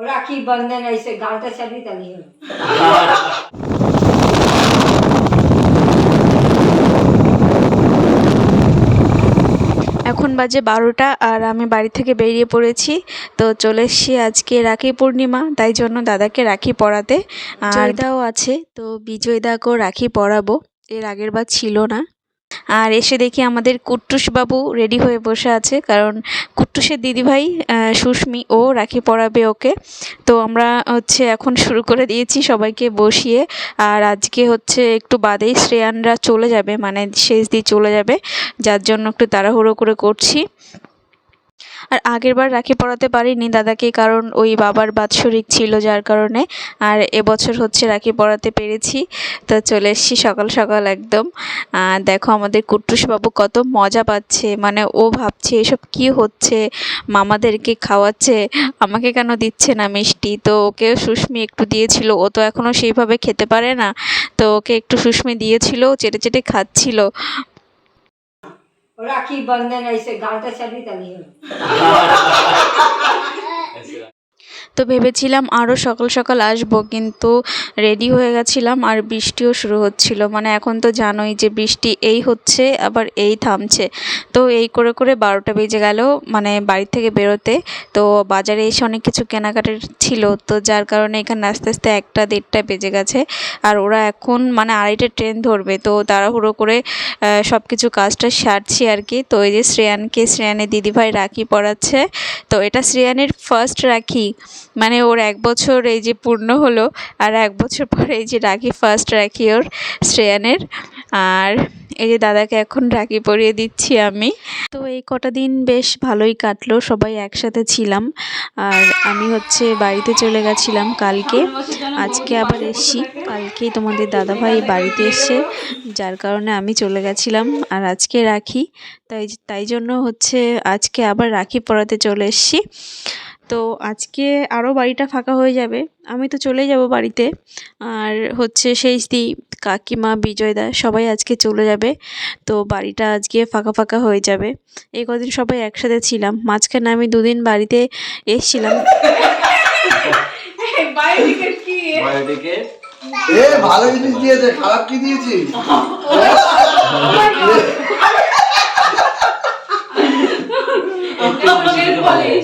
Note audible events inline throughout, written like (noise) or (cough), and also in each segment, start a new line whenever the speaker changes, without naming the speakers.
राखी बंधन ऐसे गाँव तो चली तली हो
এখন বাজে বারোটা আর আমি বাড়ি থেকে বেরিয়ে পড়েছি তো চলে এসছি আজকে রাখি পূর্ণিমা তাই জন্য দাদাকে রাখি পরাতে আর জয়দাও আছে তো বিজয়দাকেও রাখি পরাবো এর আগের বার ছিল না আর এসে দেখি আমাদের কুট্টুস বাবু রেডি হয়ে বসে আছে। কারণ কুট্টুসের দিদিভাই সুস্মি ও রাখি পড়াবে ওকে। তো আমরা হচ্ছে এখন শুরু করে দিয়েছি সবাইকে বসিয়ে। আর আজকে হচ্ছে একটু বাদেই শ্রেয়ানরা চলে যাবে মানে শেষ দিয়ে চলে যাবে। যার জন্য একটু তাড়াহুড়ো করে করছি। আর আগের বার রাখি পরাতে পারিনি দাদাকে, কারণ ওই বাবার বাৎসরিক ছিল যার কারণে। আর এবছর হচ্ছে রাখি পরাতে পেরেছি। তো চলে এসেছি সকাল সকাল একদম। দেখো আমাদের বাবু কত মজা পাচ্ছে মানে ও ভাবছে এসব কি হচ্ছে, মামাদেরকে খাওয়াচ্ছে, আমাকে কেন দিচ্ছে না মিষ্টি? তো ওকে সুস্মি একটু দিয়েছিল, ও তো এখনও সেইভাবে খেতে পারে না। তো ওকে একটু সুস্মি দিয়েছিল চেটে চেটে খাচ্ছিল।
राखी बंधन ऐसे गाँव तो चली तभी हो। (laughs)
তো ভেবেছিলাম আরও সকাল সকাল আসব, কিন্তু রেডি হয়ে গেছিলাম আর বৃষ্টিও শুরু হচ্ছিল। মানে এখন তো জানোই যে বৃষ্টি এই হচ্ছে, আবার এই থামছে। তো এই করে করে বারোটা বেজে গেল মানে বাড়ি থেকে বেরোতে। তো বাজারে এসে অনেক কিছু কেনাকাটার ছিল, তো যার কারণে এখানে আস্তে আস্তে একটা দেড়টা বেজে গেছে। আর ওরা এখন মানে আড়াইটে ট্রেন ধরবে, তো তাড়াহুড়ো করে সব কিছু কাজটা সারছি আর কি। তো এই যে শ্রেয়ানকে, শ্রেয়ানের দিদিভাই রাখি পড়াচ্ছে তো এটা শ্রেয়ানের ফার্স্ট রাখি। মানে ওর এক বছর এই যে পূর্ণ হলো আর এক বছর পরে এই যে রাখি ফার্স্ট রাখি ওর, শ্রেয়ানের। আর এই যে দাদাকে এখন রাখি পরিয়ে দিচ্ছি আমি। তো এই কটা দিন বেশ ভালোই কাটলো, সবাই একসাথে ছিলাম। আর আমি হচ্ছে বাড়িতে চলে গেছিলাম কালকে। আজকে আবার এসছি। কালকেই তোমাদের দাদাভাই বাড়িতে এসছে যার কারণে আমি চলে গেছিলাম আর আজকে রাখি। তাই তাই জন্য হচ্ছে আজকে আবার রাখি পরাতে চলে এসছি। তো আজকে আরও বাড়িটা ফাঁকা হয়ে যাবে। আমি তো চলে যাব বাড়িতে। আর হচ্ছে সেই দি কাকিমা বিজয়দা সবাই আজকে চলে যাবে। তো বাড়িটা আজকে ফাঁকা ফাঁকা হয়ে যাবে। এই কদিন সবাই একসাথে ছিলাম। মাঝখানে আমি দুদিন বাড়িতে এসছিলাম।
ভালো জিনিস দিয়েছে। খারাপ কি দিয়েছি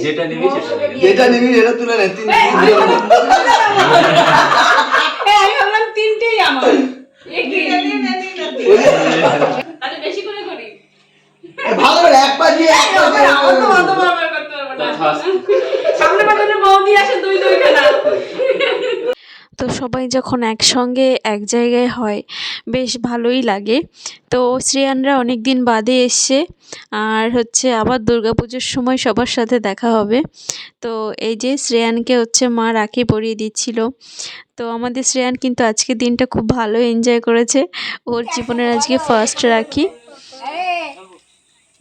যেটা নিবি সেটা
যেটা নিবি এটা তুলে নে তিন
আমি ভাবলাম তিনটেই আমার। বেশি করে করি।
ভালো এক পা দিয়ে এক পা দিয়ে
অত অত বারবার করতে পারব না। সামনে পাঠানো বউ
তো সবাই যখন একসঙ্গে এক জায়গায় হয় বেশ ভালোই লাগে। তো শ্রেয়ানরা অনেক দিন বাদে এসছে আর হচ্ছে আবার দুর্গাপুজোর সময় সবার সাথে দেখা হবে। তো এই যে শ্রেয়ানকে হচ্ছে মা রাখি পরিয়ে দিচ্ছিল। তো আমাদের শ্রেয়ান কিন্তু আজকে দিনটা খুব ভালো এনজয় করেছে। ওর জীবনের আজকে ফার্স্ট রাখি।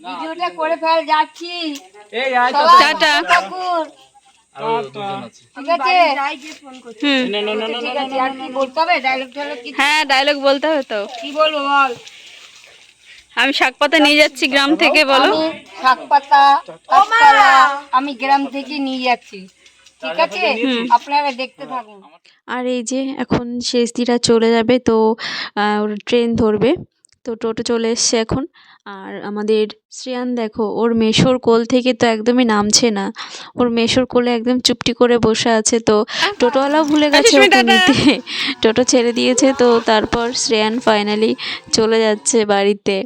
ভিডিওটা করে ফেল যাচ্ছি।
টাটা। হ্যাঁ ডায়লগ বলতে হবে তো।
কি বলব বল?
আমি শাক পাতা নিয়ে যাচ্ছি গ্রাম থেকে বলো।
শাক পাতা আমি গ্রাম থেকে নিয়ে যাচ্ছি। ঠিক আছে? আপনারা দেখতে থাকুন।
আর এই যে এখন শেষ দিরা চলে যাবে তো ট্রেন ধরবে। তো টোটো চলে এসছে এখন। আর আমাদের শ্রেয়ান দেখো ওর মেশোর কোল থেকে তো একদমই নামছে না। ওর মেশোর কোলে একদম চুপটি করে বসে আছে। তো টোটোওয়ালাও ভুলে গেছে ওকে নিতে। টোটো ছেড়ে দিয়েছে। তো তারপর শ্রেয়ান ফাইনালি চলে যাচ্ছে বাড়িতে।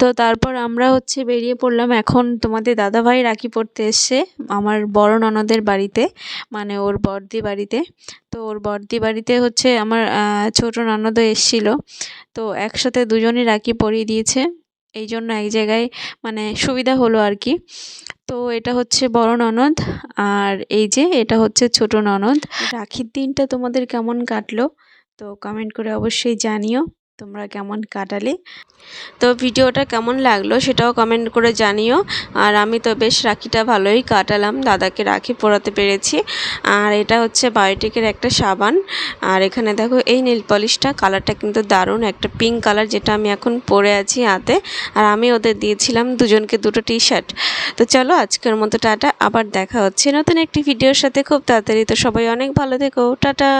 তো তারপর আমরা হচ্ছে বেরিয়ে পড়লাম। এখন তোমাদের দাদাভাই রাখি পড়তে এসছে, আমার বড় ননদের বাড়িতে মানে ওর বর্দি বাড়িতে। তো ওর বর্দি বাড়িতে হচ্ছে আমার ছোট ননদও এসেছিল। তো একসাথে দুজনই রাখি পরিয়ে দিয়েছে। এই জন্য এক জায়গায় মানে সুবিধা হলো আর কি। তো এটা হচ্ছে বড় ননদ, আর এই যে এটা হচ্ছে ছোট ননদ। রাখির দিনটা তোমাদের কেমন কাটলো? তো কমেন্ট করে অবশ্যই জানিও। তোমরা কেমন কাটালে? তো ভিডিওটা কেমন লাগল সেটাও কমেন্ট করে জানিও। আর আমি তো বেশ রাখিটা ভালোই কাটালাম, দাদাকে রাখি পরাতে পেরেছি। আর এটা হচ্ছে বায়োটিকের একটা সাবান। আর এখানে দেখো এই নীল পলিশটা, কালারটা কিন্তু দারুণ, একটা পিঙ্ক কালার যেটা আমি এখন পরে আছি হাতে। আর আমি ওদের দিয়েছিলাম দুজনকে দুটো টি শার্ট তো চলো আজকের মতো টাটা, আবার দেখা হচ্ছে নতুন একটি ভিডিওর সাথে। খুব তাড়াতাড়ি তো সবাই অনেক ভালো থেকো, টাটা।